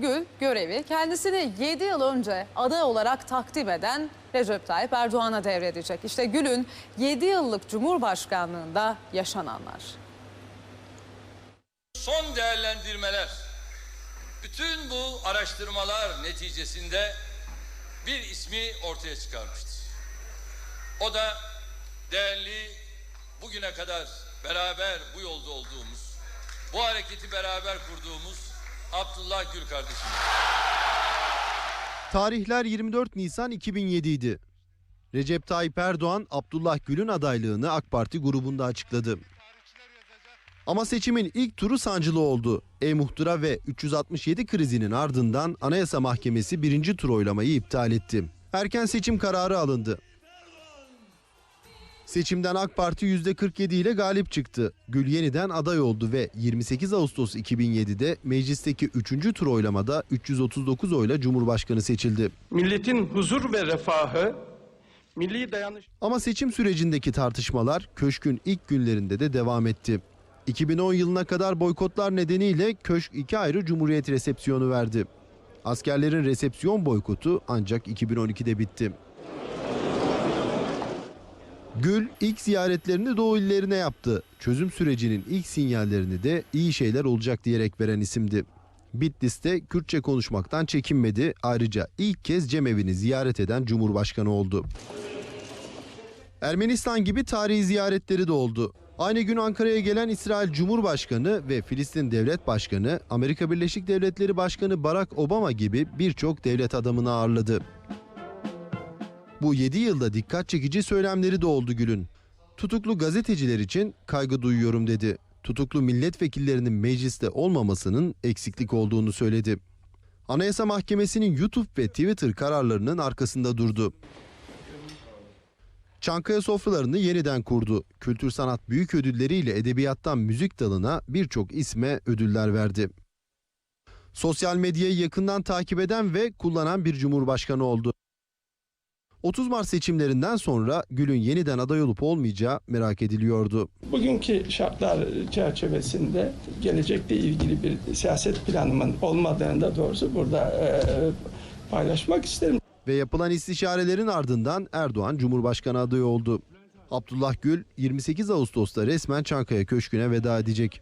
Gül görevi kendisini 7 yıl önce aday olarak takdim eden Recep Tayyip Erdoğan'a devredecek. İşte Gül'ün 7 yıllık Cumhurbaşkanlığında yaşananlar. Son değerlendirmeler, bütün bu araştırmalar neticesinde bir ismi ortaya çıkarmıştır. O da değerli bugüne kadar beraber bu yolda olduğumuz, bu hareketi beraber kurduğumuz Abdullah Gül kardeşim. Tarihler 24 Nisan 2007 idi. Recep Tayyip Erdoğan Abdullah Gül'ün adaylığını AK Parti grubunda açıkladı. Ama seçimin ilk turu sancılı oldu. E-Muhtıra ve 367 krizinin ardından Anayasa Mahkemesi birinci tur oylamayı iptal etti. Erken seçim kararı alındı. Seçimden AK Parti %47 ile galip çıktı. Gül yeniden aday oldu ve 28 Ağustos 2007'de meclisteki 3. tur oylamada 339 oyla Cumhurbaşkanı seçildi. milletin huzur ve refahı, milli dayanış Ama seçim sürecindeki tartışmalar köşkün ilk günlerinde de devam etti. 2010 yılına kadar boykotlar nedeniyle köşk iki ayrı cumhuriyet resepsiyonu verdi. Askerlerin resepsiyon boykotu ancak 2012'de bitti. Gül ilk ziyaretlerini Doğu illerine yaptı. Çözüm sürecinin ilk sinyallerini de iyi şeyler olacak diyerek veren isimdi. Bitlis'te Kürtçe konuşmaktan çekinmedi. Ayrıca ilk kez cemevini ziyaret eden Cumhurbaşkanı oldu. Ermenistan gibi tarihi ziyaretleri de oldu. Aynı gün Ankara'ya gelen İsrail Cumhurbaşkanı ve Filistin Devlet Başkanı, Amerika Birleşik Devletleri Başkanı Barack Obama gibi birçok devlet adamını ağırladı. Bu 7 yılda dikkat çekici söylemleri de oldu Gül'ün. Tutuklu gazeteciler için kaygı duyuyorum dedi. Tutuklu milletvekillerinin mecliste olmamasının eksiklik olduğunu söyledi. Anayasa Mahkemesi'nin YouTube ve Twitter kararlarının arkasında durdu. Çankaya sofralarını yeniden kurdu. Kültür sanat büyük ödülleriyle edebiyattan müzik dalına birçok isme ödüller verdi. Sosyal medyayı yakından takip eden ve kullanan bir cumhurbaşkanı oldu. 30 Mart seçimlerinden sonra Gül'ün yeniden aday olup olmayacağı merak ediliyordu. bugünkü şartlar çerçevesinde gelecekle ilgili bir siyaset planımın olmadığını da doğrusu burada e, paylaşmak isterim. Ve yapılan istişarelerin ardından Erdoğan Cumhurbaşkanı adayı oldu. Abdullah Gül 28 Ağustos'ta resmen Çankaya Köşkü'ne veda edecek.